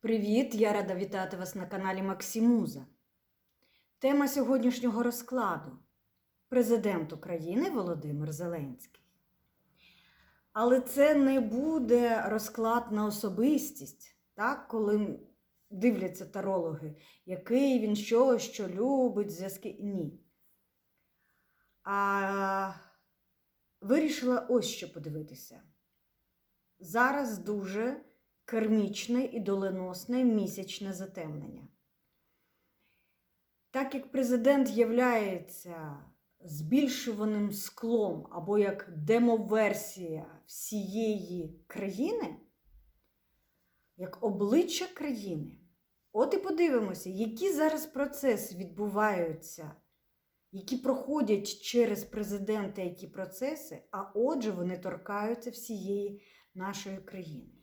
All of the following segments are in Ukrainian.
Привіт! Я рада вітати вас на каналі Максимуза. Тема сьогоднішнього розкладу Президент України Володимир Зеленський. Але це не буде розклад на особистість, так, коли дивляться тарологи, який він що, що любить, зв'язки. Ні. А вирішила ось що подивитися. Зараз дуже кермічне і доленосне місячне затемнення. Так як президент являється збільшуваним склом або як демоверсія всієї країни, як обличчя країни, от і подивимося, які зараз процеси відбуваються, які проходять через президента які процеси, а отже, вони торкаються всієї нашої країни.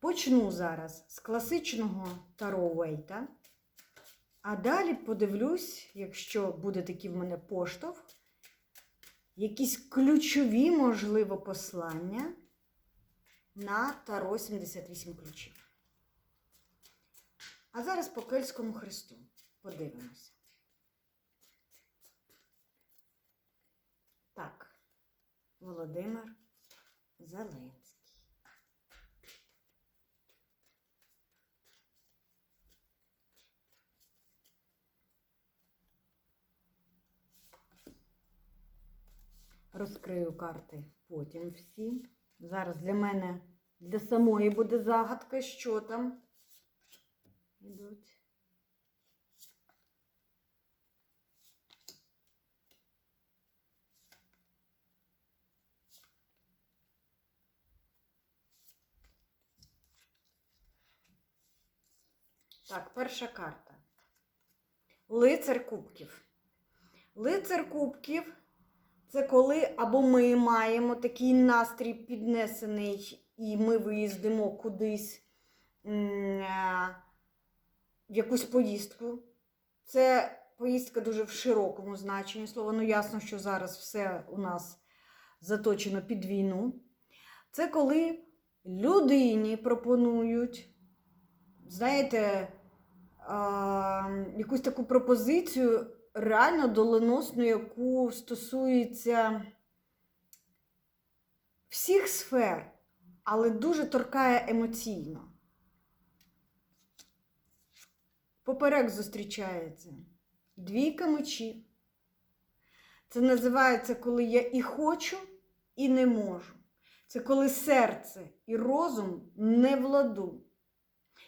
Почну зараз з класичного Таро Уейта, а далі подивлюсь, якщо буде такий в мене поштовх, якісь ключові, можливо, послання на Таро 78 ключів. А зараз по Кельському Христу подивимося. Так, Володимир Зеленський. Розкрию карти потім всі. Зараз для мене, для самої буде загадка, що там йдуть. Так, перша карта. Лицар кубків. Лицар кубків це коли або ми маємо такий настрій піднесений, і ми виїздимо кудись е, в якусь поїздку. Це поїздка дуже в широкому значенні слова. Ну, ясно, що зараз все у нас заточено під війну. Це коли людині пропонують, знаєте, якусь таку пропозицію реально доленосну, яку стосується всіх сфер, але дуже торкає емоційно. Поперек зустрічається двійка мечів. Це називається, коли я і хочу, і не можу. Це коли серце і розум не владу.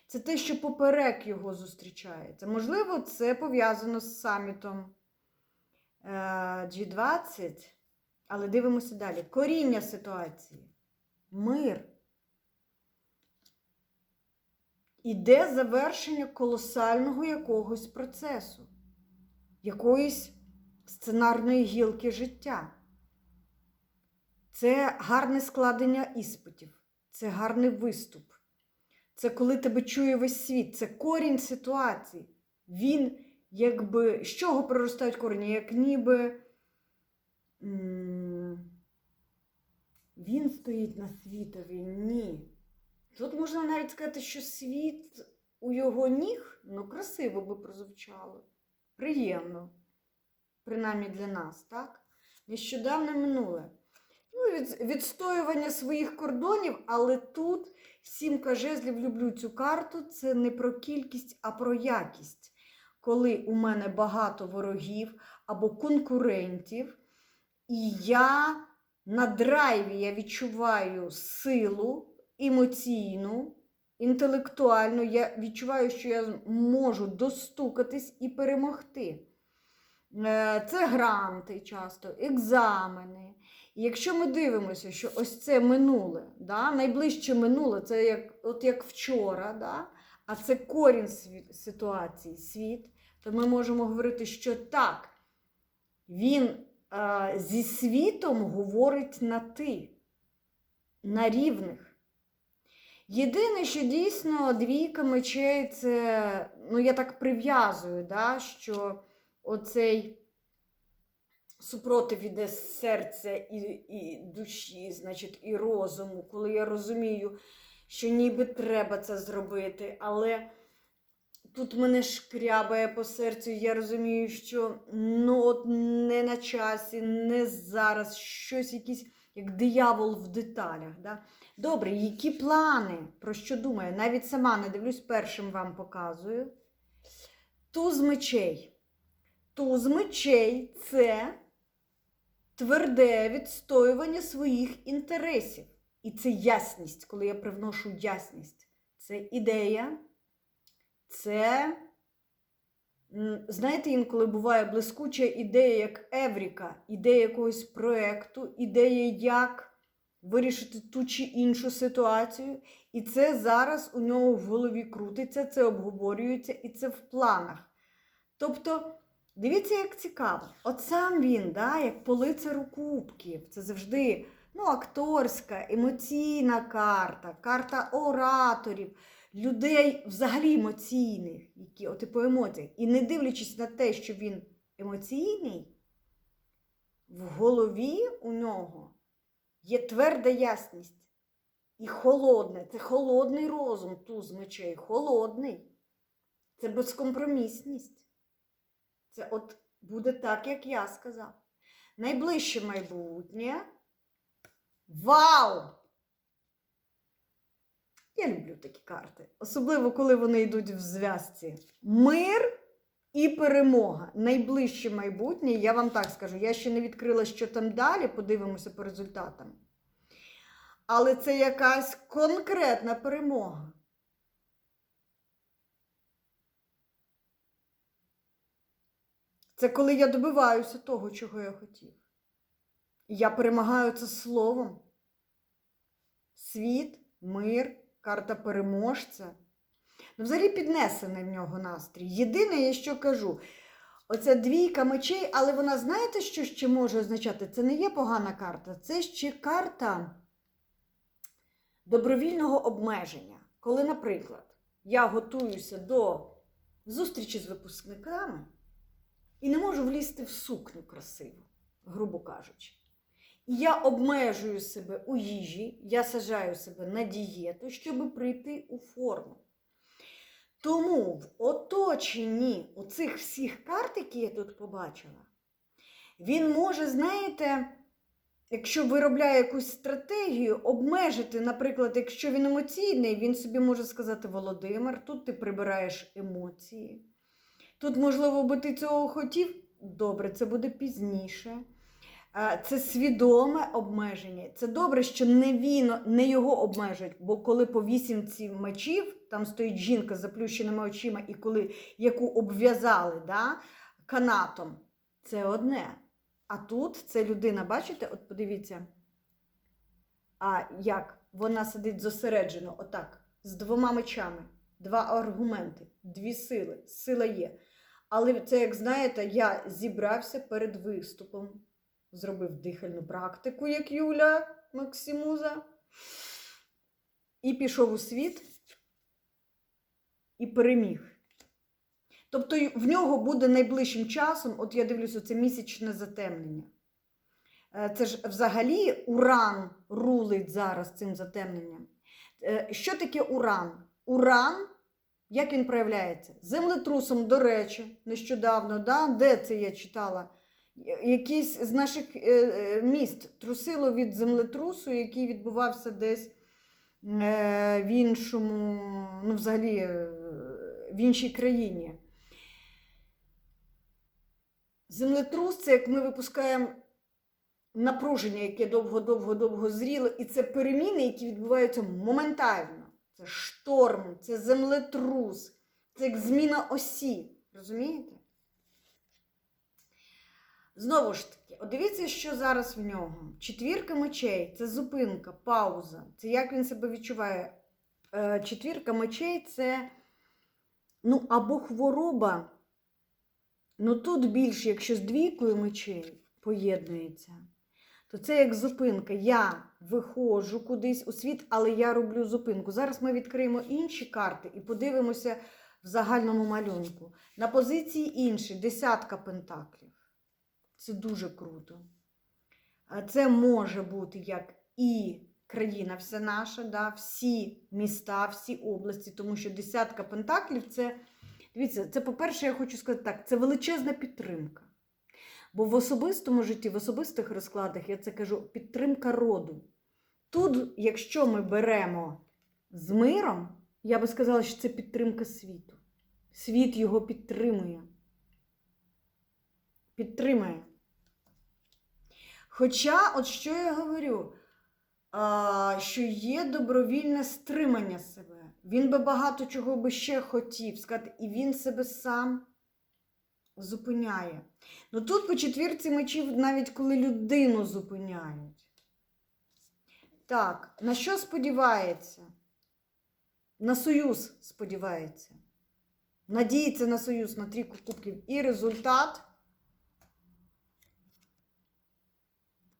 Це те, що поперек його зустрічається. Можливо, це пов'язано з самітом е, G20, але дивимося далі. Коріння ситуації. Мир. Іде завершення колосального якогось процесу, якоїсь сценарної гілки життя. Це гарне складення іспитів, це гарний виступ. Це коли тебе чує весь світ, це корінь ситуації. Він, якби, з чого проростають корені? Як ніби він стоїть на світові, ні. Тут можна навіть сказати, що світ у його ніг, ну, красиво би прозвучало. Приємно. Принаймні для нас, так? Нещодавно минуле. Ну, від, відстоювання своїх кордонів, але тут сімка жезлів люблю цю карту. Це не про кількість, а про якість. Коли у мене багато ворогів або конкурентів, і я на драйві я відчуваю силу емоційну, інтелектуальну, я відчуваю, що я можу достукатись і перемогти. Е, Це гранти часто, екзамени. Якщо ми дивимося, що ось це минуле, да, найближче минуле, це як, от як вчора, да, а це корінь світ, ситуації, світ, то ми можемо говорити, що так, він е, зі світом говорить на ти, на рівних. Єдине, що дійсно двійка мечей, це, ну я так прив'язую, да, що оцей супротив іде серця і, і душі, значить, і розуму, коли я розумію, що ніби треба це зробити, але тут мене шкрябає по серцю. Я розумію, що ну от не на часі, не зараз, щось якийсь як диявол в деталях. Да? Добре, які плани? Про що думаю? Навіть сама не дивлюсь, першим вам показую. Туз мечей. Туз мечей це тверде відстоювання своїх інтересів. І це ясність, коли я привношу ясність. Це ідея, це, знаєте, інколи буває блискуча ідея, як Евріка, ідея якогось проєкту, ідея, як вирішити ту чи іншу ситуацію. І це зараз у нього в голові крутиться, це обговорюється і це в планах. Тобто, дивіться, як цікаво. От сам він, да, як по лицару кубків, це завжди ну, акторська, емоційна карта, карта ораторів, людей взагалі емоційних, які от, по емоціях. І не дивлячись на те, що він емоційний, в голові у нього є тверда ясність. І холодне, це холодний розум туз мечей, холодний. Це безкомпромісність. Це от буде так, як я сказав. Найближче майбутнє. Вау! Я люблю такі карти. Особливо, коли вони йдуть в зв'язці. Мир і перемога. Найближче майбутнє, я вам так скажу. Я ще не відкрила, що там далі, подивимося по результатам. Але це якась конкретна перемога. Це коли я добиваюся того, чого я хотів. Я перемагаю це словом. Світ, мир, карта переможця. Ну, взагалі піднесений в нього настрій. Єдине, я що кажу, оця двійка мечей, але вона, знаєте, що ще може означати? Це не є погана карта, це ще карта добровільного обмеження. Коли, наприклад, я готуюся до зустрічі з випускниками і не можу влізти в сукню красиву, грубо кажучи. І я обмежую себе у їжі, я сажаю себе на дієту, щоб прийти у форму. Тому в оточенні оцих всіх карт, які я тут побачила, він може, знаєте, якщо виробляє якусь стратегію, обмежити, наприклад, якщо він емоційний, він собі може сказати: Володимир, тут ти прибираєш емоції. Тут, можливо, би ти цього хотів, добре, це буде пізніше. Це свідоме обмеження. Це добре, що не він, не його обмежують, бо коли по вісімці мечів там стоїть жінка з заплющеними очима, і коли яку обв'язали да, канатом, це одне. А тут це людина, бачите, от подивіться, а як вона сидить зосереджено, отак, з двома мечами, два аргументи, дві сили, сила є. Але це, як знаєте, я зібрався перед виступом, зробив дихальну практику, як Юля Максимуза, і пішов у світ і переміг. Тобто в нього буде найближчим часом, от я дивлюся, це місячне затемнення. Е, Це ж взагалі уран рулить зараз цим затемненням. Е, Що таке уран? Уран, як він проявляється? Землетрусом, до речі, нещодавно, да? де це я читала? Я- Якийсь з наших е, е, міст трусило від землетрусу, який відбувався десь е, в іншому, ну, взагалі, в іншій країні. Землетрус це як ми випускаємо напруження, яке довго-довго-довго зріло, і це переміни, які відбуваються моментально. Це шторм, це землетрус, це як зміна осі. Розумієте? Знову ж таки, от дивіться, що зараз в нього. Четвірка мечей це зупинка, пауза. Це як він себе відчуває. Е, Четвірка мечей це ну, або хвороба. Ну тут більше, якщо з двійкою мечей поєднується, то це як зупинка. Я виходжу кудись у світ, але я роблю зупинку. Зараз ми відкриємо інші карти і подивимося в загальному малюнку. На позиції інші десятка пентаклів. Це дуже круто. Це може бути як і країна вся наша, да, всі міста, всі області, тому що десятка пентаклів це, дивіться, це, по-перше, я хочу сказати так, це величезна підтримка. Бо в особистому житті, в особистих розкладах, я це кажу, підтримка роду. Тут, якщо ми беремо з миром, я би сказала, що це підтримка світу. Світ його підтримує. Підтримує. Хоча, от що я говорю, що є добровільне стримання себе. Він би багато чого би ще хотів сказати, і він себе сам зупиняє. Ну тут по четвірці мечів, навіть коли людину зупиняють. Так, на що сподівається? На союз сподівається. Надіється на союз на трійку кубків. І результат.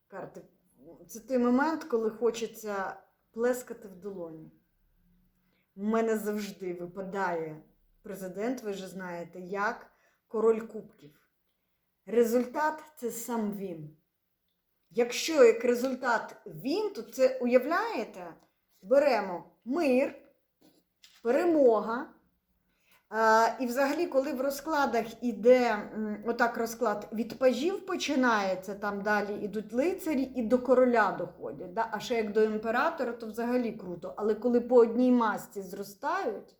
Карти. Це той момент, коли хочеться плескати в долоні. У мене завжди випадає президент, ви ж знаєте, як король кубків. Результат це сам він. Якщо як результат він, то це уявляєте, беремо мир, перемога. І взагалі, коли в розкладах іде отак розклад від пажів починається, там далі йдуть лицарі і до короля доходять. Да? А ще як до імператора, то взагалі круто. Але коли по одній масці зростають,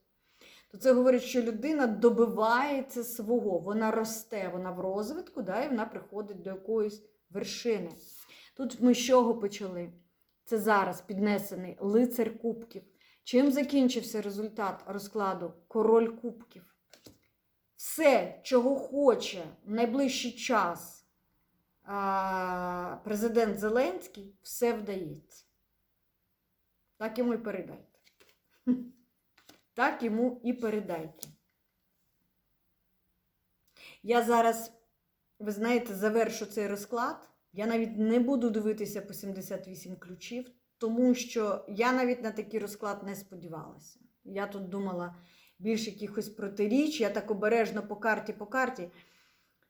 то це говорить, що людина добивається свого, вона росте, вона в розвитку, да? і вона приходить до якоїсь вершини. Тут ми з чого почали? Це зараз піднесений лицар кубків. Чим закінчився результат розкладу? Король кубків. Все, чого хоче в найближчий час президент Зеленський, все вдається. Так йому і передайте. Так йому і передайте. Я зараз, ви знаєте, завершу цей розклад. Я навіть не буду дивитися по 78 ключів, тому що я навіть на такий розклад не сподівалася. Я тут думала більш якихось протиріч, я так обережно по карті, по карті.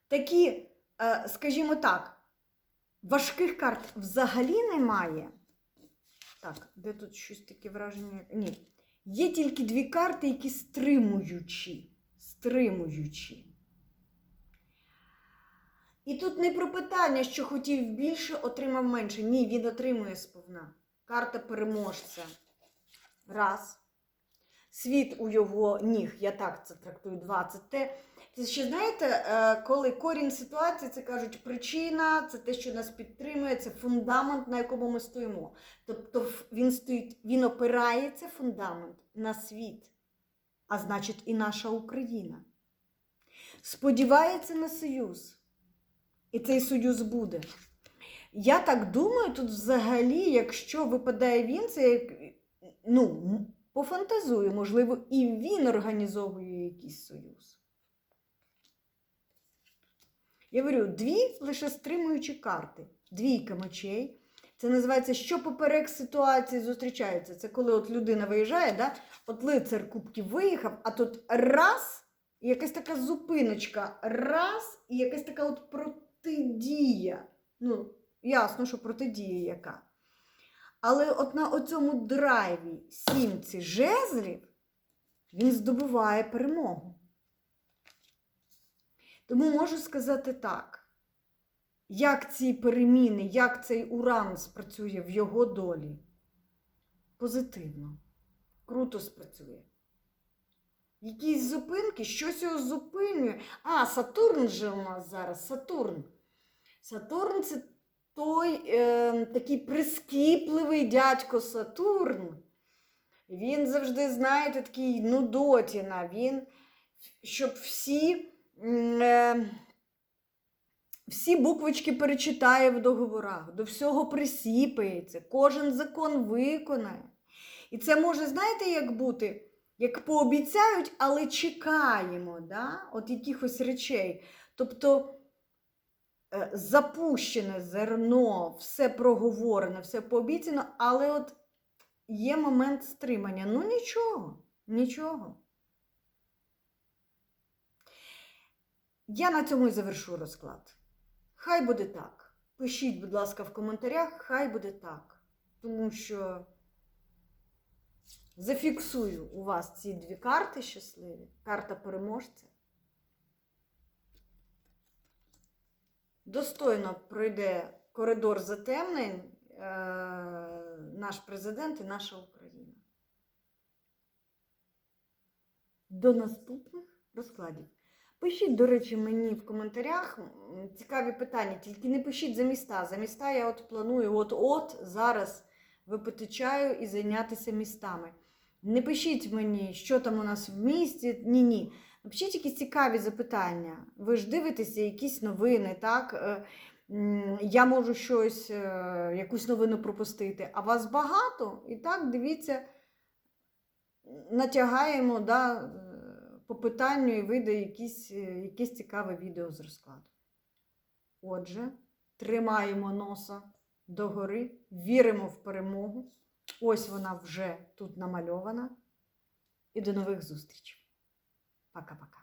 Такі, е, скажімо так, важких карт взагалі немає. Так, де тут щось таке враження? Ні. Є тільки дві карти, які стримуючі. Стримуючі. І тут не про питання, що хотів більше, отримав менше. Ні, він отримує сповна. Карта переможця. Раз. Світ у його ніг, я так це трактую, два. Це те. Це ще знаєте, е, коли корінь ситуації, це кажуть, причина, це те, що нас підтримує, це фундамент, на якому ми стоїмо. Тобто він стоїть, він опирається фундамент на світ, а значить, і наша Україна. Сподівається на союз. І цей союз буде. Я так думаю, тут взагалі, якщо випадає він, це ну, пофантазую, можливо, і він організовує якийсь союз. Я говорю, дві лише стримуючі карти. Двійка мечей. Це називається, що поперек ситуації зустрічається. Це коли от людина виїжджає, да? от лицар кубків виїхав, а тут раз, і якась така зупиночка, раз, і якась така от протидія. Ну, ясно, що протидія яка. Але от на оцьому драйві сімці жезлів він здобуває перемогу. Тому можу сказати так, як ці переміни, як цей уран спрацює в його долі. Позитивно, круто спрацює. Якісь зупинки, щось його зупинює. А, Сатурн же у нас зараз, Сатурн. Сатурн це той е, такий прискіпливий дядько Сатурн. Він завжди, знаєте, такий нудотіна. Він, щоб всі, всі буквочки перечитає в договорах, до всього присіпається, кожен закон виконає. І це може, знаєте, як бути? Як пообіцяють, але чекаємо, да? от якихось речей. Тобто е, запущене зерно, все проговорене, все пообіцяно, але от є момент стримання. Ну нічого, нічого. Я на цьому і завершу розклад. Хай буде так. Пишіть, будь ласка, в коментарях, хай буде так. тому що зафіксую у вас ці дві карти щасливі. Карта переможця. Достойно пройде коридор затемнень е, наш президент і наша Україна. До наступних розкладів. Пишіть, до речі, мені в коментарях цікаві питання, тільки не пишіть за міста. За міста я от планую от-от зараз випити чаю і зайнятися містами. Не пишіть мені, що там у нас в місті. Ні-ні. Напишіть якісь цікаві запитання. Ви ж дивитеся якісь новини, так? Е, Я можу щось, е, якусь новину пропустити, а вас багато, і так дивіться, натягаємо да, по питанню і вийде якісь, е, якесь цікаве відео з розкладу. Отже, тримаємо носа догори, віримо в перемогу. Ось вона вже тут намальована. І до нових зустрічей. Пока-пока.